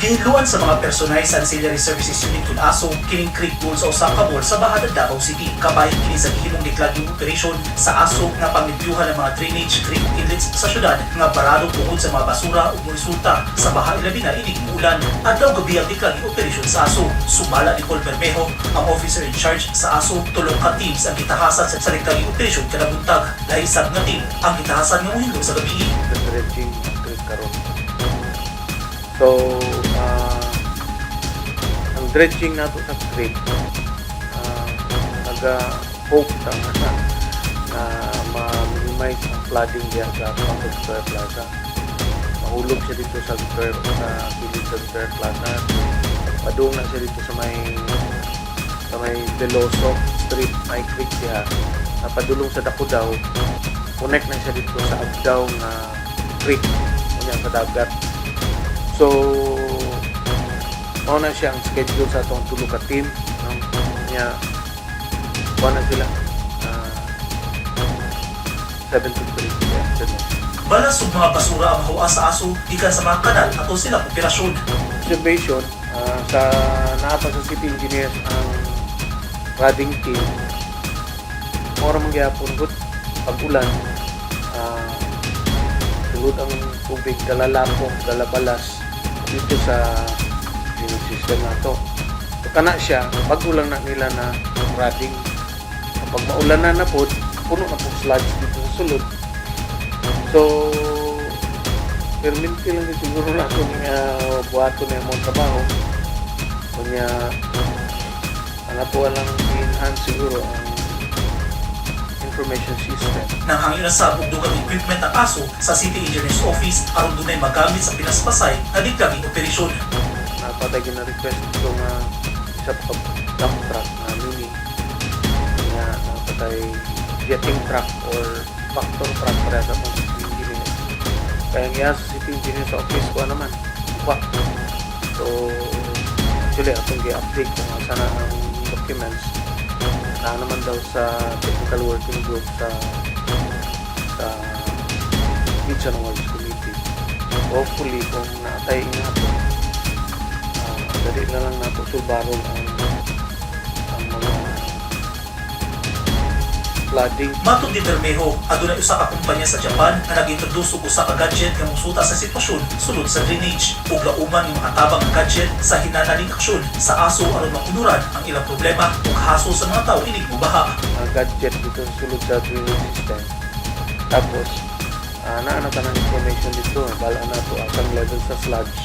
Gihiluan sa mga personay sa Ancillary Services Unit kun ASO kining creek pool sa usa ka mall sa Bahad Davao City. Kabay kini sa gihimong deklagyong operasyon sa ASO nga panglibyuhan ng mga drainage creek inlets sa syudad nga barado tungod sa mga basura ug resulta sa baha ilabi na inig ulan. Adlaw gabi ang deklagyong operasyon sa ASO. Sumala ni Paul Bermejo, ang officer in charge sa ASO, tulong ka teams ang gitahasan sa sa deklagyong operasyon kada buntag. Dahil sab nga team ang gitahasan nga mohilo sa gabi. creek karon. So, dredging nato sa creek, uh, naga-hope ta nga na, na ma-minimize ang flooding diyan sa Pasig Square Plaza. Mahulog siya dito sa Victoria, sa kilid sa Victoria Plaza. Padung na siya dito sa may sa may Veloso Street, may creek siya. Napadulong sa Dakudaw, connect na siya dito sa Agdaw nga creek kunya sa dagat so mao na siya ang schedule sa atong tulo ka team no? niya kuha na sila uh, 7 to 3 yeah, ganun. Balas ug mga basura ang mahuwa sa ASO gikan sa mga kanal ato sila operasyon. observation ah, sa naapa sa city engineers ang riding team mora man gyapon gud pag ulan ah tulod ang tubig dala lapok dala balas dito sa drainage system nato so kana siya pag ulan na nila na riding kapag maulan na na po puno na po sludge dito sa sulod so perminti lang siguro na itong uh, buhato na yung trabaho. Kunya, ano po lang i-enhance siguro ang information system. Nang hangin na sa dugang equipment ang ASO sa City Engineers Office aron dunay magamit sa pinaspasay na diklaging operasyon. Napatay ko na request ito nga isa pa dump truck na mini. Nga napatay jetting truck or factor truck para sa mga engineer. Kaya nga sa city engineer sa office ko naman. Wa. So, actually, akong i-update kung asa na ang documents na naman daw sa technical working group sa sa Kitchen Awards Committee. Hopefully, kung naatay nga Ah, dali na lang nato sulbarol ang ang mga flooding. Matod ni Bermejo, adunay usa ka kumpanya sa Japan nga nag-introduce og usa ka gadget nga musuta sa sitwasyon sulod sa drainage ug lauman ng mga tabang gadget sa hinanaling aksyon. Sa ASO aron makunuran ang ilang problema ug haso sa mga tao inig mubaha. mga gadget dito sulod sa drainage system. Tapos uh, naano ka ng information dito? Bala na to ang level sa sludge.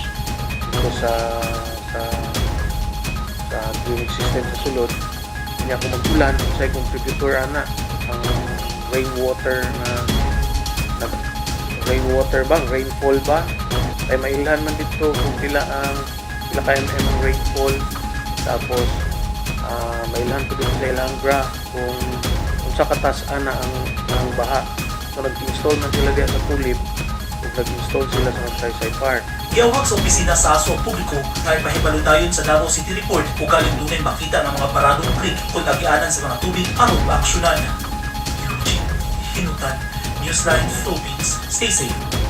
Dito sa sa sa drainage system sa sulod. Kanya kung mag-ulan sa contributor ana. Ang rainwater na, na rainwater ba? Rainfall ba? Ay mailhan man dito kung pila ang pila ka mm ang rainfall. Tapos ah mailhan ko din sa ilang graph kung kung sa katas ana ang ang baha. So nag-install man sila diya sa tulip. Nag-install sila sa Magsaysay Park Giyawag sa opisina sa ASO ang publiko nga ipahibalutayon sa Davao City Report ug kalindungin makita ng mga paradong creek kung agianan sa mga tubig aron maaksyonan. Eugene Hinutan, Newsline Philippines. Stay safe.